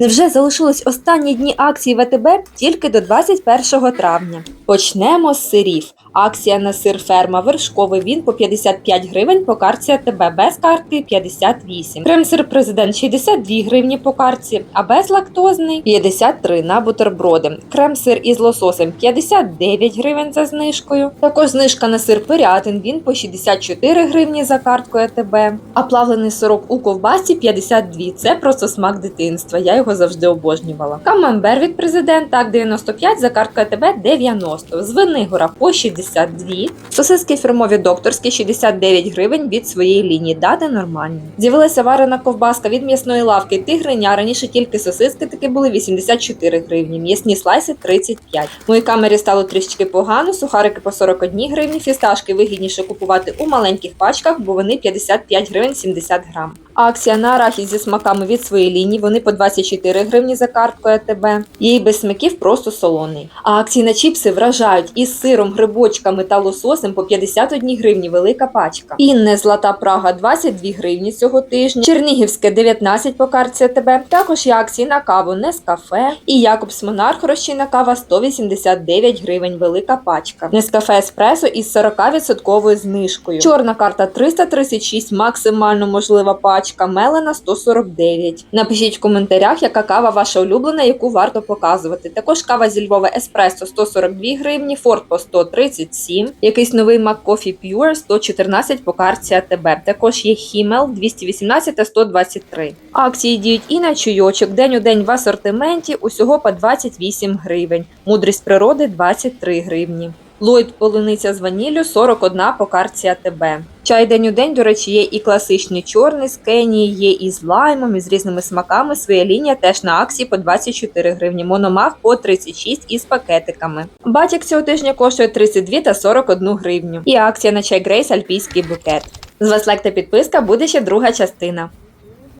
Невже залишились останні дні акції ВТБ тільки до 21 травня? Почнемо з сирів. Акція на сир ферма вершковий він по 55 гривень по картці АТБ, без картки 58. Крем-сир президент 62 гривні по картці, а безлактозний 53 на бутерброди. Крем-сир із лососем 59 гривень за знижкою. Також знижка на сир пирятин він по 64 гривні за карткою АТБ. А плавлений сирок у ковбасі 52. Це просто смак дитинства. Я його завжди обожнювала. Камамбер від президента 95 за карткою АТБ 90. Звенигора по 62. Сосиски фірмові докторські 69 гривень від своєї лінії. Дати нормальні. З'явилася варена ковбаска від м'ясної лавки Тигриня. Раніше тільки сосиски таки були 84 гривні. М'ясні слайси 35. В моїй камері стало трішки погано. Сухарики по 41 гривні. Фісташки вигідніше купувати у маленьких пачках, бо вони 55 гривень 70 грам. Акція на арахіс зі смаками від своєї лінії. Вони по 24 гривні за карткою АТБ. Її без смаків просто солоний. А акції на чіпси вражають із сиром, грибочками та лососем по 51 гривні велика пачка. Інне Злата Прага 22 гривні цього тижня. Чернігівське 19 по картці АТБ. Також є акції на каву Нескафе. І Якобс Монарх розчинна кава 189 гривень велика пачка. Нескафе Еспресо із 40% знижкою. Чорна карта 336, максимально можлива пачка. Мелена 149. Напишіть в коментарях, яка кава ваша улюблена, яку варто показувати. Також кава зі Львова Еспресо 142 гривні, Форт по 137, якийсь новий McCoffee Pure 114 по карті АТБ. Також є Хімел 218 та 123. Акції діють і на чуйочок. День у день в асортименті усього по 28 гривень. Мудрість природи 23 гривні. Ллойд полуниця з ваніллю 41 по карті АТБ. Чай день у день, до речі, є і класичний чорний з Кенії, є і з лаймом, і з різними смаками. Своя лінія теж на акції по 24 гривні. Мономах по 36 із пакетиками. Батік цього тижня коштує 32 та 41 гривню. І акція на чай Грейс Альпійський букет. З вас лайк та підписка буде ще друга частина.